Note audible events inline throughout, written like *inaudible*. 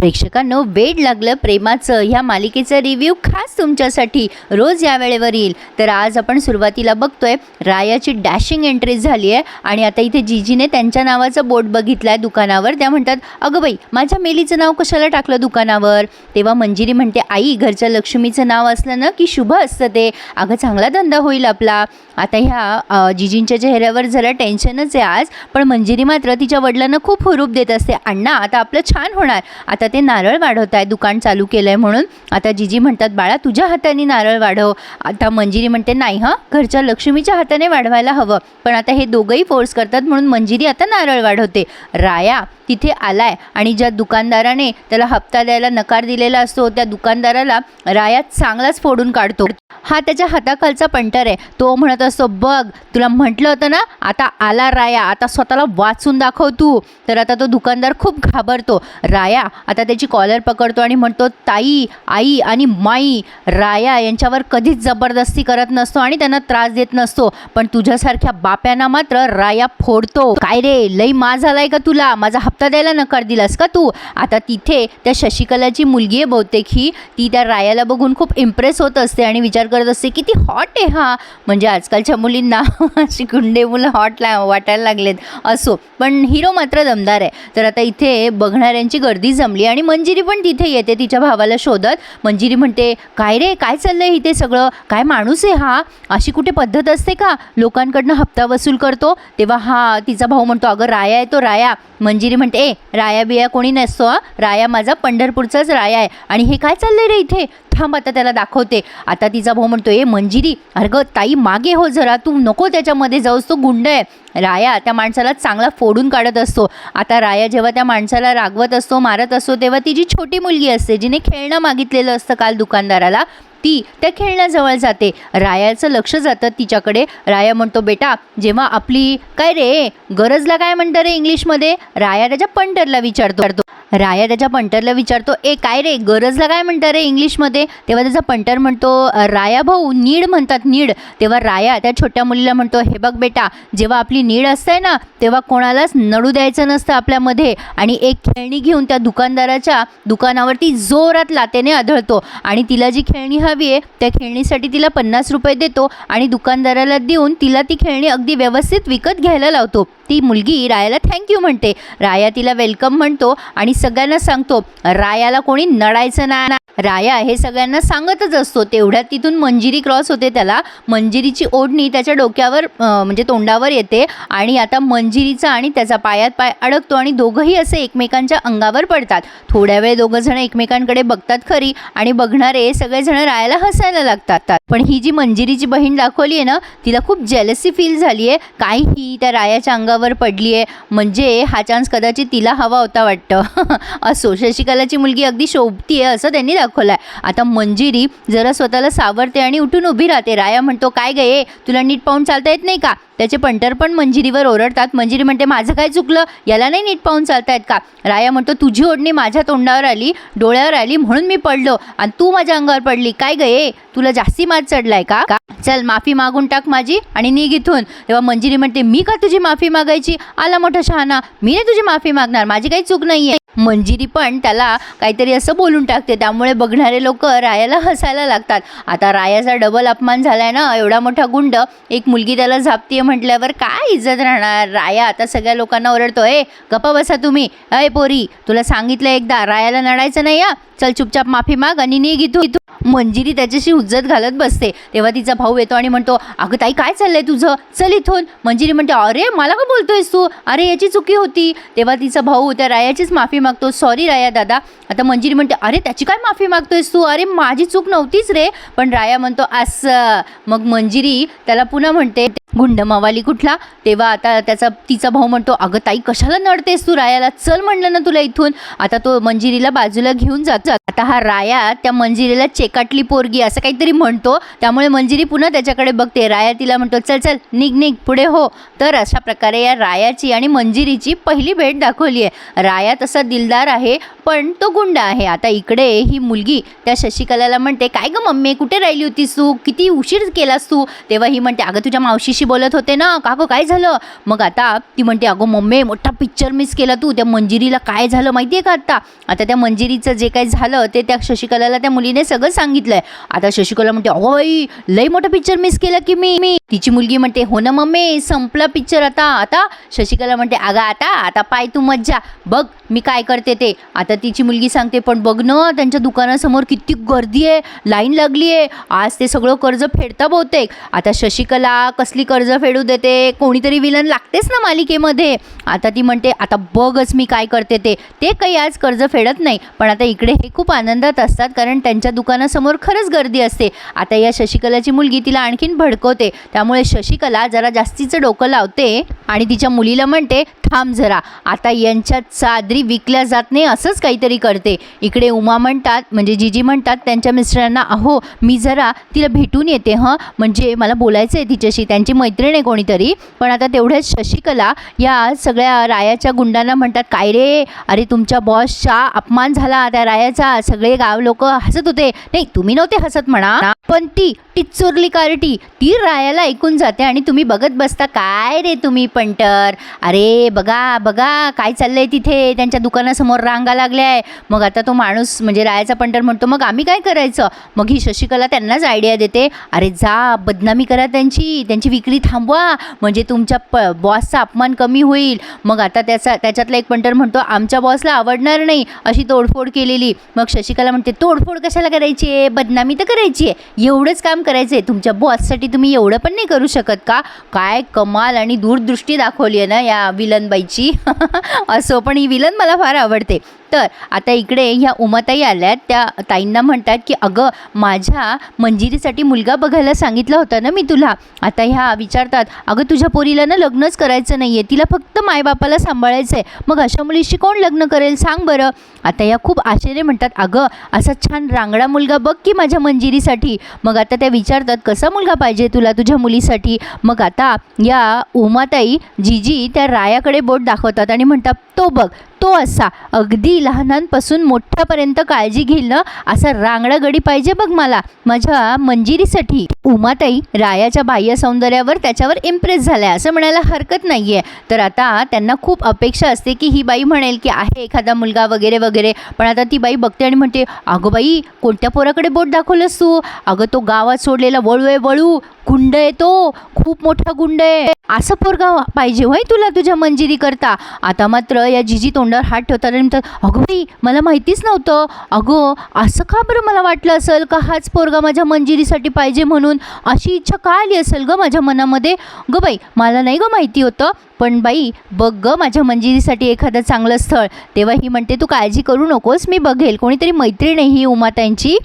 प्रेक्षकांनो वेड लागलं प्रेमाचं. ह्या मालिकेचा रिव्ह्यू खास तुमच्यासाठी रोज या वेळेवर येईल तर आज आपण सुरुवातीला बघतोय रायाची डॅशिंग एंट्री झाली आहे आणि आता इथे जीजीने त्यांच्या नावाचं बोर्ड बघितलं आहे दुकानावर. त्या म्हणतात अगं बाई माझ्या मेलीचं नाव कशाला टाकलं दुकानावर? तेव्हा मंजिरी म्हणते आई घरच्या लक्ष्मीचं नाव असलं ना की शुभ असतं ते. अगं चांगला धंदा होईल आपला. आता ह्या जिजींच्या जीजींच्या चेहऱ्यावर जरा टेन्शनच आहे आज पण मंजिरी मात्र तिच्या वडिलांना खूप हुरूप देत असते. अण्णा आता आपलं छान होणार. आता ते नारळ वाढवत आहे दुकान चालू केलं आहे म्हणून. आता जीजी म्हणतात बाळा तुझ्या हाताने नारळ वाढव. आता मंजिरी म्हणते नाही हां घरच्या लक्ष्मीच्या हाताने वाढवायला हवं. पण आता हे दोघंही फोर्स करतात म्हणून मंजिरी आता नारळ वाढवते. राया तिथे आलाय आणि ज्या दुकानदाराने त्याला हप्ता द्यायला नकार दिलेला असतो त्या दुकानदाराला राया चांगलाच फोडून काढतो. हा त्याच्या हाताखालचा पंटर आहे. तो म्हणत असतो बघ तुला म्हटलं होतं ना आता आला राया. आता स्वतःला वाचून दाखव तू. तर आता तो दुकानदार खूप घाबरतो. राया आता आता त्याची कॉलर पकडतो आणि म्हणतो ताई आई आणि माई राया यांच्यावर कधीच जबरदस्ती करत नसतो आणि त्यांना त्रास देत नसतो. पण तुझ्यासारख्या बाप्यांना मात्र राया फोडतो. काय रे लई मा झालाय का तुला? माझा हप्ता द्यायला नकार दिलास का तू? आता तिथे त्या शशिकलाची मुलगी आहे बहुतेक ही ती त्या रायाला बघून खूप इम्प्रेस होत असते आणि विचार करत असते की ती हॉट आहे हा. म्हणजे आजकालच्या मुलींना *laughs* अशी गुंडे मुलं हॉट ला वाटायला लागलेत. असो पण हिरो मात्र दमदार आहे. तर आता इथे बघणाऱ्यांची गर्दी जमली आणि मंजिरी पण तिथे येते तिच्या भावाला शोधत. मंजिरी म्हणते काय रे काय चाललंय इथे सगळं? काय माणूस आहे हा? अशी कुठे पद्धत असते का? लोकांकडनं हप्ता वसूल करतो. तेव्हा हा तिचा भाऊ म्हणतो अगं राया आहे तो राया. मंजिरी म्हणते ए राया बिया कोणी नसतो हा. राया माझा पंढरपूरचाच राया आहे. आणि हे काय चाललंय रे इथे? थांब आता त्याला दाखवते. आता तिचा भाऊ म्हणतो ए मंजिरी अर्ग गं ताई मागे हो जरा तू नको त्याच्यामध्ये जाऊस तो गुंड आहे. राया त्या माणसाला चांगला फोडून काढत असतो. आता राया जेव्हा त्या माणसाला रागवत असतो मारत असतो तेव्हा ती जी छोटी मुलगी असते जिने खेळणं मागितलेलं असतं काल दुकानदाराला. ती त्या खेळण्याजवळ जाते. रायाचं लक्ष जातं तिच्याकडे. राया म्हणतो बेटा जेव्हा आपली काय रे गरजला काय म्हणतं रे इंग्लिशमध्ये? राया त्याच्या पंटरला विचारतो. राया त्याच्या पंटरला विचारतो ए काय रे गरजला काय म्हणतं रे इंग्लिशमध्ये? तेव्हा त्याचा पंटर म्हणतो राया भाऊ नीड म्हणतात नीड. तेव्हा राया त्या छोट्या मुलीला म्हणतो हे बघ बेटा जेव्हा आपली नीड असते ना तेव्हा कोणालाच नडू द्यायचं नसतं आपल्यामध्ये. आणि एक खेळणी घेऊन त्या दुकानदाराच्या दुकानावरती जोरात लातेने आढळतो आणि तिला जी खेळणी हवी आहे त्या खेळणीसाठी तिला पन्नास रुपये देतो आणि दुकानदाराला देऊन तिला ती खेळणी अगदी व्यवस्थित विकत घ्यायला लावतो. ती मुलगी रायाला थँक्यू म्हणते. राया तिला वेलकम म्हणतो आणि सगळ्यांना सांगतो रायाला कोणी नडायचं ना राया हे सगळ्यांना सांगतच असतो. तेवढ्यात तिथून मंजिरी क्रॉस होते त्याला. मंजिरीची ओढणी त्याच्या डोक्यावर म्हणजे तोंडावर येते आणि आता मंजिरीचा आणि त्याचा पायात पाय अडकतो आणि दोघंही असे एकमेकांच्या अंगावर पडतात. थोड्या वेळ दोघं जण एकमेकांकडे बघतात खरी आणि बघणारे सगळेजण रायाला हसायला लागतात. पण ही जी मंजिरीची बहीण दाखवली आहे ना तिला खूप जेलसी फील झाली आहे काही ही त्या रायाच्या अंगावर पडली आहे म्हणजे हा चान्स कदाचित तिला हवा होता वाटतं. *laughs* असो शशिकलाची मुलगी अगदी शोभती आहे असं त्यांनी दाखवलं आहे आता मंजिरी जरा स्वतःला सावरते आणि उठून उभी राहते. राया म्हणतो काय गे तुला नीट पाहून चालता येत नाही का? त्याचे पंटर पण मंजिरीवर ओरडतात. मंजिरी म्हणते माझं काय चुकलं? याला नाही नीट पाहून चालता येत का? राया म्हणतो तुझी ओढणी माझ्या तोंडावर आली डोळ्यावर आली म्हणून मी पडलो. आणि तू माझ्या अंगावर पडली. काय गे तुला जास्ती मात चढलाय का? का? चल माफी मागून टाक माझी आणि निघ इथून. तेव्हा मंजिरी म्हणते मी का तुझी माफी मागायची? आला मोठा शहाणा. मी नाही तुझी माफी मागणार. माझी काही चूक नाही आहे मंजिरी पण त्याला काहीतरी असं बोलून टाकते. त्यामुळे बघणारे लोक रायाला हसायला लागतात. आता रायाचा डबल अपमान झालाय ना एवढा मोठा गुंड एक मुलगी त्याला झापतीये म्हटल्यावर काय इज्जत राहणार? राया आता सगळ्या लोकांना ओरडतो ए गप्पा बसा तुम्ही. अय पोरी तुला सांगितलं एकदा रायाला नडायचं नाही या चल चुपचाप माफी माग आणि निघ इथून. मंजिरी त्याच्याशी उज्जत घालत बसते. तेव्हा तिचा भाऊ येतो आणि म्हणतो अगं ताई काय चाललंय तुझं? चल इथून. मंजिरी म्हणते अरे मला का बोलतोयस तू? अरे याची चुकी होती. तेव्हा तिचा भाऊ त्या रायाचीच माफी मागतो. सॉरी राया दादा. आता मंजिरी म्हणते अरे त्याची काय माफी मागतोयस तू? अरे माझी चूक नव्हतीच रे. पण राया म्हणतो असं. मग मंजिरी त्याला पुन्हा म्हणते गुंड मावाली कुठला? तेव्हा आता त्याचा तिचा भाऊ म्हणतो अगं ताई कशाला नडतेस तू रायाला? चल म्हणलं ना तुला इथून. आता तो मंजिरीला बाजूला घेऊन जातो आता हा राया त्या मंजिरीला चेकाटली पोरगी असं काहीतरी म्हणतो. त्यामुळे मंजिरी पुन्हा त्याच्याकडे बघते. राया तिला म्हणतो चल चल निघ निघ पुढे हो. तर अशा प्रकारे या रायाची आणि मंजिरीची पहिली भेट दाखवली आहे. राया तसा दिलदार आहे. पण तो गुंड आहे. आता इकडे ही मुलगी त्या शशिकलाला म्हणते काय ग मम्मी कुठे राहिली होतीस तू? किती उशीर केलास तू? तेव्हा ही म्हणते अगं तुझ्या मावशीशी बोलत होते ना. का गं काय झालं? मग आता ती म्हणते अगं मम्मी मोठा पिक्चर मिस केला तू. त्या मंजिरीला काय झालं माहिती आहे का आता? आता त्या मंजिरीचं जे काही झालं ते त्या शशिकलाला त्या मुलीने सगळं सांगितलंय. आता शशिकला म्हणते अगो आई लई मोठा पिक्चर मिस केला की मी. मी तिची मुलगी म्हणते हो ना मम्मी संपला पिक्चर आता. आता? शशिकला म्हणते अगं आता आता पाय तू मज्जा. बघ मी काय करते ते. आता तिची मुलगी सांगते पण बघ ना त्यांच्या दुकानासमोर किती गर्दी आहे लाईन लागली आहे. आज ते सगळं कर्ज फेडता बहुतेक. आता शशिकला कसली कर्ज फेडू देते? कोणीतरी विलन लागतेच ना मालिकेमध्ये. आता ती म्हणते आता बघच मी काय करते ते. ते काही आज कर्ज फेडत नाही पण आता इकडे हे खूप आनंदात असतात कारण त्यांच्या दुकानासमोर खरंच गर्दी असते. आता या शशिकलाची मुलगी तिला आणखीन भडकवते. त्यामुळे शशिकला जरा जास्तीचं डोकं लावते आणि तिच्या मुलीला म्हणते थांब जरा. आता यांच्यात चादरी विकल्या जात नाही असंच काहीतरी करते. इकडे उमा म्हणतात म्हणजे जीजी म्हणतात त्यांच्या मिस्टरांना अहो मी जरा तिला भेटून येते हं. म्हणजे मला बोलायचं आहे तिच्याशी. त्यांची मैत्रीण आहे कोणीतरी. पण आता तेवढ्याच शशिकला या सगळ्या रायाच्या गुंडांना म्हणतात काय रे? अरे तुमच्या बॉसचा अपमान झाला. त्या रायाचा सगळे गाव लोक हसत होते. नाही तुम्ही नव्हते हसत म्हणा. पण ती टिचुरली कार्टी ती रायाला ऐकून जाते आणि तुम्ही बघत बसता. काय रे तुम्ही पंटर? अरे बघा बघा काय चाललंय तिथे? त्यांच्या दुकानासमोर रांगा लागल्या मग आता तो माणूस म्हणजे रायाचा पंटर म्हणतो मग आम्ही काय करायचं? मग ही शशिकला त्यांनाच आयडिया देते. अरे जा बदनामी करा त्यांची. त्यांची विक्री थांबवा. म्हणजे तुमच्या प बॉसचा अपमान कमी होईल. मग आता त्याचा त्याच्यातला एक पंटर म्हणतो आमच्या बॉसला आवडणार नाही. अशी तोडफोड केलेली. मग शशिकला म्हणते तोडफोड कशाला करायची आहे? बदनामी तर करायची आहे. एवढंच काम करायचं आहे. तुमच्या बॉससाठी तुम्ही एवढं पण नाही करू शकत का? काय कमाल आणि दूरदृष्टी दाखवली आहे ना या विलनबाईची *laughs* असो. पण ही विलन मला फार आवडते. तर आता इकडे ह्या उमाताई आल्यात. त्या ताईंना म्हणतात की अगं माझ्या मंजिरीसाठी मुलगा बघायला सांगितला होता ना मी तुला. आता ह्या विचारतात अगं तुझ्या पोरीला ना लग्नच करायचं नाही आहे तिला फक्त मायबापाला सांभाळायचं आहे मग अशा मुलीशी कोण लग्न करेल? सांग बरं. आता या खूप आश्चर्य म्हणतात अगं असा छान रांगडा मुलगा बघ की माझ्या मंजिरीसाठी. मग आता त्या विचारतात कसा मुलगा पाहिजे तुला तुझ्या मुलीसाठी? मग आता या उमाताई जीजी त्या रायाकडे बोट दाखवतात आणि म्हणतात तो बघ तो असा. अगदी लहानांपासून मोठ्यापर्यंत काळजी घेईल ना असा रांगडा गडी पाहिजे बघ मला. माझ्या मंजिरीसाठी. उमाताई रायाच्या बाह्य सौंदर्यावर त्याच्यावर इम्प्रेस झाल्या. असं म्हणायला हरकत नाही आहे तर आता त्यांना खूप अपेक्षा असते की ही बाई म्हणेल की आहे एखादा मुलगा वगैरे वगैरे. पण आता ती बाई बघते आणि म्हणते अगं बाई कोणत्या पोराकडे बोट दाखवलंस तू? अगं तो गावात सोडलेला वळू आहे वळू. गुंड आहे तो. खूप मोठा गुंड आहे. असं पोरगा पाहिजे होय तुला तुझ्या मंजिरी करता. आता मात्र या जिजी तोंडावर हात ठेवताना आणि म्हणतात अगं बाई मला माहितीच नव्हतं. अगं असं का बरं मला वाटलं असेल का हाच पोरगा माझ्या मंजिरीसाठी पाहिजे म्हणून? अशी इच्छा का आली असेल गं माझ्या मनामध्ये? गं बाई मला नाही गं माहिती होतं पण बाई बघ गं माझ्या मंजिरीसाठी एखादं चांगलं स्थळ. तेव्हा ही म्हणते तू काळजी करू नकोस मी बघेल. कोणीतरी मैत्रीण आहे ही उमाताईंची.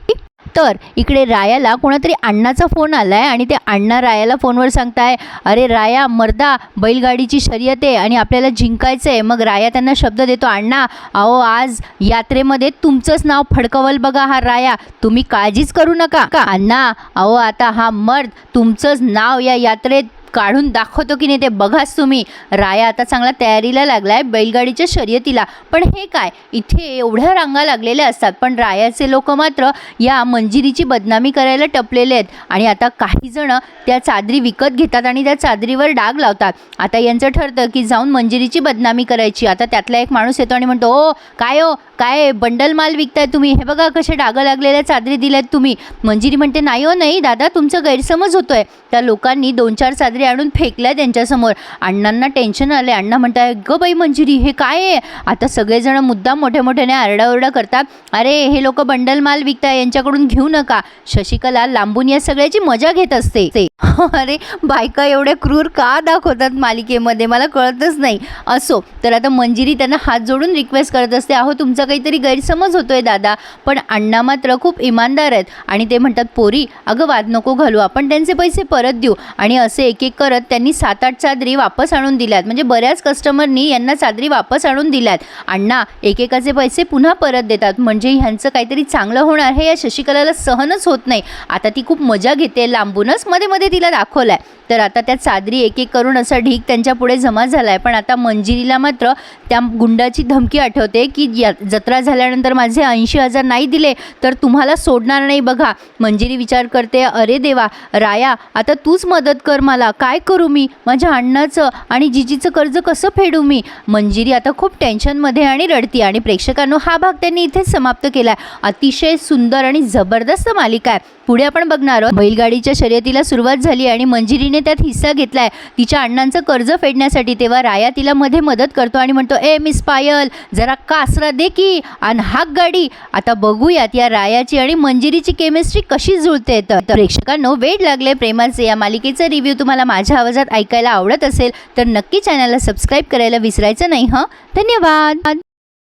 तर इकडे रायाला कोणातरी अण्णाचा फोन आला आहे आणि ते अण्णा रायाला फोनवर सांगताय अरे राया मर्दा बैलगाडीची शर्यत आहे आणि आपल्याला जिंकायचं आहे मग राया त्यांना शब्द देतो अण्णा अहो आज यात्रेमध्ये तुमचंच नाव फडकवल बघा हा राया तुम्ही काळजीच करू नका. का अण्णा अहो आता हा मर्द तुमचंच नाव या यात्रेत काढून दाखवतो की नाही ते बघाच तुम्ही. राया आता चांगला तयारीला लागलाय बैलगाडीच्या शर्यतीला. पण हे काय? इथे एवढ्या रांगा लागलेल्या असतात. पण रायाचे लोक मात्र या मंजिरीची बदनामी करायला टपलेले आहेत. आणि आता काही जण त्या चादरी विकत घेतात आणि त्या चादरीवर डाग लावतात. आता यांचं ठरतं की जाऊन मंजिरीची बदनामी करायची. आता त्यातला एक माणूस येतो आणि म्हणतो ओ काय हो? काय बंडल माल विकताय तुम्ही. हे बघा कसे डागं लागलेल्या चादरी दिल्यात तुम्ही. मंजिरी म्हणते नाही हो नाही दादा तुमचं गैरसमज होतोय. त्या लोकांनी दोन चार चादरी आणून फेकल्या त्यांच्यासमोर. अण्णांना टेन्शन आले अण्णा म्हणताय ग बाई मंजिरी हे काय आहे? आता सगळेजण मुद्दाम मोठ्या मोठ्याने आरडाओरडा करतात. अरे हे लोक बंडल माल विकताय यांच्याकडून घेऊ नका. शशिकला लांबून या सगळ्याची मजा घेत असते. ते *laughs* अरे बायका एवढ्या क्रूर का दाखवतात मालिकेमध्ये? मला कळतच नाही. असो. तर आता मंजिरी त्यांना हात जोडून रिक्वेस्ट करत असते अहो तुमचा काहीतरी गैरसमज होतोय दादा. पण अण्णा मात्र खूप इमानदार आहेत. आणि ते म्हणतात पोरी अगं वाद नको घालू. आपण त्यांचे पैसे परत देऊ. आणि असे एक एक करत त्यांनी सात आठ चादरी वापस आणून दिल्यात. म्हणजे बऱ्याच कस्टमरनी यांना चादरी वापस आणून दिल्यात. अण्णा एकेकाचे पैसे पुन्हा परत देतात. म्हणजे ह्यांचं काहीतरी चांगलं होणार हे या शशिकलाला सहनच होत नाही. आता ती खूप मजा घेते. लांबूनच मध्ये मध्ये तिला दाखवलाय. तर आता त्या चादरी एक एक करून असा ढीक त्यांच्या पुढे जमा झालाय. पण आता मंजिरीला मात्र त्या गुंडाची धमकी आठवते की या जत्रा झाल्यानंतर माझे ऐंशी हजार नाही दिले तर तुम्हाला सोडणार नाही बघा. मंजिरी विचार करते अरे देवा राया आता तूच मदत कर मला. काय करू मी? माझ्या अण्णाचं आणि जिजीचं कर्ज कसं फेडू मी? मंजिरी आता खूप टेन्शनमध्ये आणि रडती आणि प्रेक्षकांनो हा भाग त्यांनी इथेच समाप्त केला आहे अतिशय सुंदर आणि जबरदस्त मालिका आहे. पुढे आपण बघणार आहोत. बैलगाडीच्या शर्यतीला सुरुवात झाली आणि मंजिरीने त्यात हिस्सा घेतलाय. तिच्या अण्णांचं कर्ज फेडण्यासाठी तेव्हा राया तिला मध्ये मदत करतो आणि म्हणतो ए मिस पायल जरा कासरा दे की आणि हाक गाडी. आता बघूयात या रायाची आणि मंजिरीची केमिस्ट्री कशी जुळते तर. तर प्रेक्षकांनो वेळ लागले प्रेमाचे. या मालिकेचा रिव्ह्यू तुम्हाला माझ्या आवाजात ऐकायला आवडत असेल तर नक्की चॅनलला सबस्क्राईब करायला विसरायचं नाही हं? धन्यवाद!